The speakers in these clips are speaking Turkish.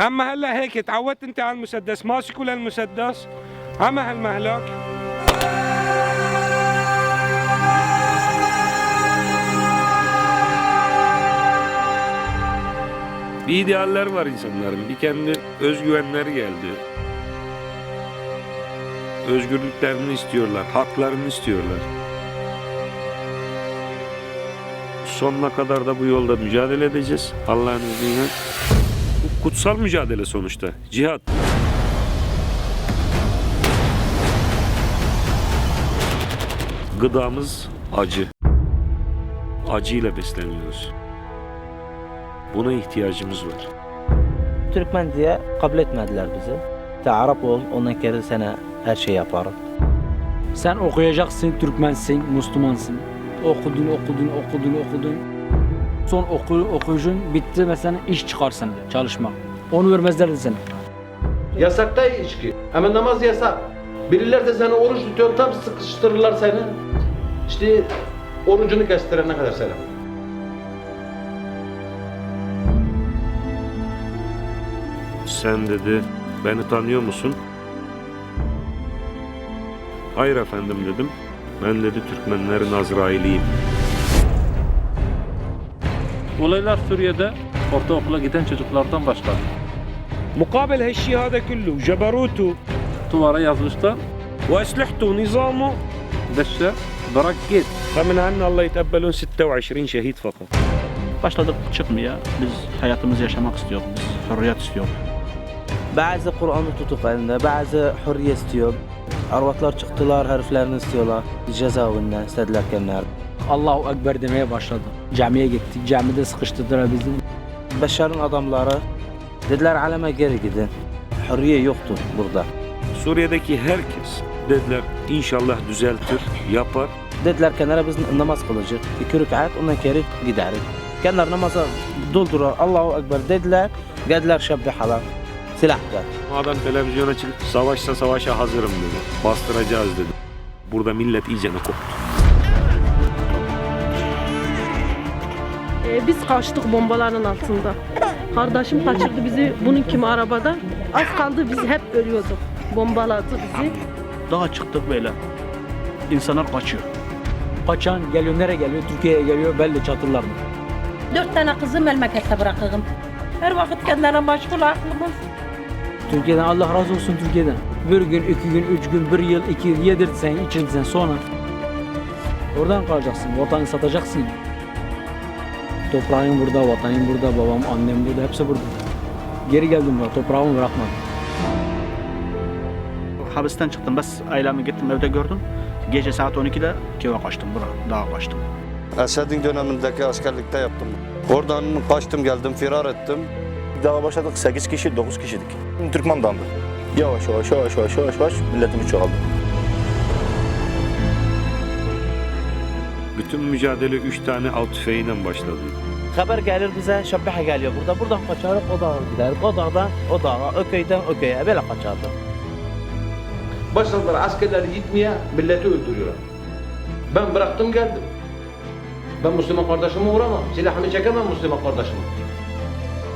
اما هلا هيك تعودت انت على المسدس ماسكه للمسدس عمى هالمهلك Bir idealler var insanların. Bir kendi özgüvenleri geldi. Özgürlüklerini istiyorlar, haklarını istiyorlar. Sonuna kadar da bu yolda mücadele edeceğiz Allah'ın izniyle. Kutsal mücadele sonuçta. Cihat. Gıdamız acı. Acıyla besleniyoruz. Buna ihtiyacımız var. Türkmen diye kabul etmediler bizi. De Arap ol, ondan geri sana her şey yaparım. Sen okuyacaksın, Türkmensin, Müslümansın. Okudun, okudun, okudun, okudun. Son oku, okuyuşun bitti mesela iş çıkarsın, çalışmak. Onu vermezlerdi sana. Yasak da içki. Ama namaz yasak. Biriler de seni oruç tutuyor tam sıkıştırırlar seni. İşte orucunu kestirene kadar seni. Sen dedi, beni tanıyor musun? Hayır efendim dedim. Ben dedi Türkmenlerin Azrail'iyim. Olaylar Suriye'de ortaokula giden çocuklardan başladı. مقابل هالشيء هذا كله جبروته Duvara yazmışlar. واسلحته ونظامه Deşe bırak git. فمن عنا الله يتقبلون 26 شهيد فقط Başladık çıkmaya. Biz hayatımızı yaşamak istiyoruz. Biz hürriyet istiyoruz. Bazı Kur'an'ı tutup elinde, bazı hürriye istiyor. Arvatlar çıktılar, heriflerini istiyorlar. Cezaevinden istediler kendileri. Allahu Ekber demeye başladı. Camiye gittik, camide sıkıştırdılar bizi. Beşar'ın adamları dediler aleme geri gidin. Hürriye yoktu burada. Suriye'deki herkes dediler inşallah düzeltir, yapar. Dediler kenara biz namaz kılacak. İki rükat ondan geri gideriz. Kendiler namaza doldurar. Allahu Ekber dediler. Geldiler şebbihalar. Silahla. Adam televizyona çıkıp savaşsa savaşa hazırım dedi. Bastıracağız dedi. Burada millet iyice koptu. Ee, biz kaçtık bombaların altında. Kardeşim kaçırdı bizi bunun kimi arabada. Az kaldı biz hep ölüyorduk. Bombaladı bizi. Daha çıktık böyle. İnsanlar kaçıyor. Kaçan geliyor, nereye geliyor? Türkiye'ye geliyor, belli çatırlar mı? Dört tane kızı memlekette bırakırım. Her vakit kendine meşgul aklımız. Türkiye'den Allah razı olsun Türkiye'den. Bir gün, iki gün, üç gün, bir yıl, iki yıl yedirtsen, içirtsen sonra oradan kalacaksın, vatanı satacaksın. Toprağın burada, vatanın burada, babam, annem burada, hepsi burada. Geri geldim buraya, toprağımı bırakmadım. Hapisten çıktım. Bas ailemi gittim evde gördüm. Gece saat 12'de köye kaçtım. Buraya dağa kaçtım. Esed'in dönemindeki askerlikte yaptım. Oradan kaçtım geldim, firar ettim. Daha başladık 8 kişi 9 kişidik. Türkmen dandı. Yavaş yavaş yavaş yavaş yavaş yavaş milletimiz çoğaldı. Bütün mücadele üç tane av tüfeğiyle başladı. Haber gelir bize şebbiha geliyor burada. Buradan kaçarız o dağa gider. O dağdan o dağa, o köyden o köye. Böyle kaçardık. Başladılar askerleri gitmeye, milleti öldürüyorlar. Ben bıraktım geldim. Ben Müslüman kardeşime uğramam. Silahımı çekemem Müslüman kardeşime.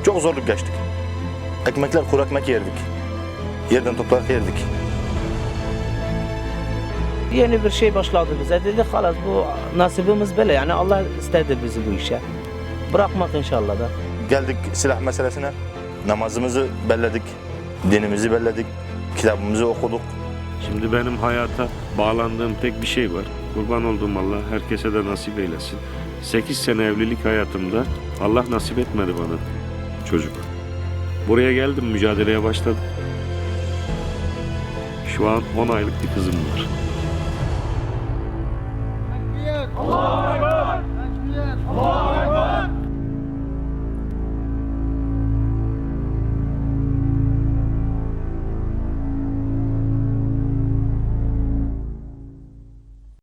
Çok zorluk geçtik. Ekmekler kuru ekmek yerdik. Yerden toprak yerdik. Yeni bir şey başladı bize. Dedik halas bu nasibimiz böyle. Yani Allah istedi bizi bu işe. Bırakmak inşallah da. Geldik silah meselesine. Namazımızı belledik. Dinimizi belledik. Kitabımızı okuduk. Şimdi benim hayata bağlandığım tek bir şey var. Kurban olduğum Allah herkese de nasip eylesin. 8 sene evlilik hayatımda Allah nasip etmedi bana çocuk. Buraya geldim mücadeleye başladım. Şu an 10 aylık bir kızım var.